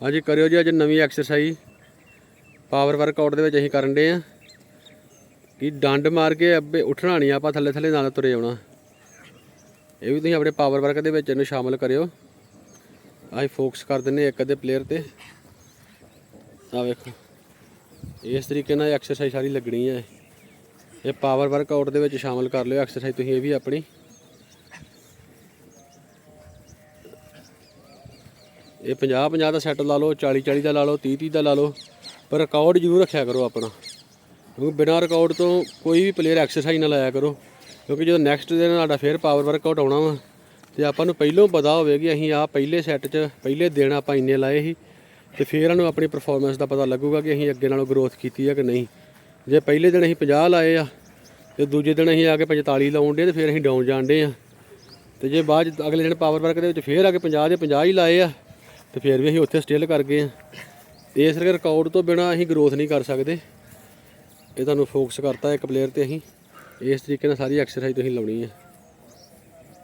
ਹਾਂਜੀ, ਕਰਿਓ ਜੀ ਅੱਜ ਨਵੀਂ ਐਕਸਰਸਾਈਜ਼ ਪਾਵਰ ਵਰਕਆਊਟ ਦੇ ਵਿੱਚ ਅਸੀਂ ਕਰਨ ਦੇ ਆ। ਕਿ ਡੰਡ ਮਾਰ ਕੇ ਅੱਬੇ ਉੱਠਣਾ ਨਹੀਂ ਆਪਾਂ ਥੱਲੇ ਥੱਲੇ ਨਾਲ ਤੁਰੇ ਆਉਣਾ। ਇਹ ਵੀ ਤੁਸੀਂ ਆਪਣੇ ਪਾਵਰ ਵਰਕ ਦੇ ਵਿੱਚ ਇਹਨੂੰ ਸ਼ਾਮਲ ਕਰਿਓ। ਅਸੀਂ ਫੋਕਸ ਕਰ ਦਿੰਨੇ ਇੱਕ ਅੱਧੇ ਪਲੇਅਰ ਤੇ। ਆ ਵੇਖੋ, ਇਸ ਤਰੀਕੇ ਨਾਲ ਐਕਸਰਸਾਈਜ਼ ਸਾਰੀ ਲੱਗਣੀ ਹੈ ਇਹ ਪਾਵਰ ਵਰਕਆਊਟ ਦੇ ਵਿੱਚ ਸ਼ਾਮਲ ਕਰ ਲਿਓ। ਐਕਸਰਸਾਈਜ਼ ਤੁਸੀਂ ਇਹ ਵੀ ਆਪਣੀ। ਇਹ 50 50 ਦਾ ਸੈੱਟ ਲਾ ਲਓ 40 40 ਦਾ ਲਾ ਲਓ 30 30 ਦਾ ਲਾ ਲਓ। ਪਰ ਰਿਕਾਰਡ ਜ਼ਰੂਰ ਰੱਖਿਆ ਕਰੋ ਆਪਣਾ। ਕਿਉਂਕਿ ਬਿਨਾਂ ਰਿਕਾਰਡ ਤੋਂ ਕੋਈ ਵੀ ਪਲੇਅਰ ਐਕਸਰਸਾਈਜ਼ ਨਾ ਲਾਇਆ ਕਰੋ। ਕਿਉਂਕਿ ਜਦੋਂ ਨੈਕਸਟ ਦਿਨ ਸਾਡਾ ਫੇਰ ਪਾਵਰ ਵਰਕਆਊਟ ਆਉਣਾ ਵਾ, ਤੇ ਆਪਾਂ ਨੂੰ ਪਹਿਲਾਂ ਪਤਾ ਹੋਵੇ ਕਿ ਅਸੀਂ ਆ ਪਹਿਲੇ ਸੈੱਟ 'ਚ ਪਹਿਲੇ ਦਿਨ ਆਪਾਂ ਇੰਨੇ ਲਾਏ ਸੀ, ਤੇ ਫੇਰ ਸਾਨੂੰ ਆਪਣੀ ਪਰਫਾਰਮੈਂਸ ਦਾ ਪਤਾ ਲੱਗੂਗਾ ਕਿ ਅਸੀਂ ਅੱਗੇ ਨਾਲੋਂ ਗਰੋਥ ਕੀਤੀ ਆ ਕਿ ਨਹੀਂ। ਜੇ ਪਹਿਲੇ ਦਿਨ ਅਸੀਂ 50 ਲਾਏ ਆ, ਤੇ ਦੂਜੇ ਦਿਨ ਅਸੀਂ ਆ ਕੇ 45 ਲਾਉਣ ਦੇ ਤੇ ਫਿਰ ਅਸੀਂ ਡਾਊਨ ਜਾਣ ਜਾਣਦੇ ਆ। ਤੇ ਜੇ ਬਾਅਦ 'ਚ ਅਗਲੇ ਦਿਨ ਪਾਵਰ ਵਰਕ ਦੇ ਵਿੱਚ ਫੇਰ ਆ ਕੇ 50 ਦੇ 50 ਹੀ ਲਾਏ ਆ ਤੇ ਫਿਰ ਵੀ ਅਸੀਂ ਉੱਥੇ ਸਟਿਲ ਕਰ ਗਏ ਆ ਇਸ ਕਰਕੇ ਰਿਕਾਰਡ ਤੋਂ ਬਿਨਾ ਅਸੀਂ ਗਰੋਥ ਨਹੀਂ ਕਰ ਸਕਦੇ। ਇਹ ਤੁਹਾਨੂੰ ਫੋਕਸ ਕਰਤਾ ਇੱਕ ਪਲੇਅਰ ਤੇ ਅਸੀਂ। ਇਸ ਤਰੀਕੇ ਨਾਲ ਸਾਰੀ ਐਕਸਰਸਾਈਜ਼ ਤੁਸੀਂ ਲਾਉਣੀ ਹੈ।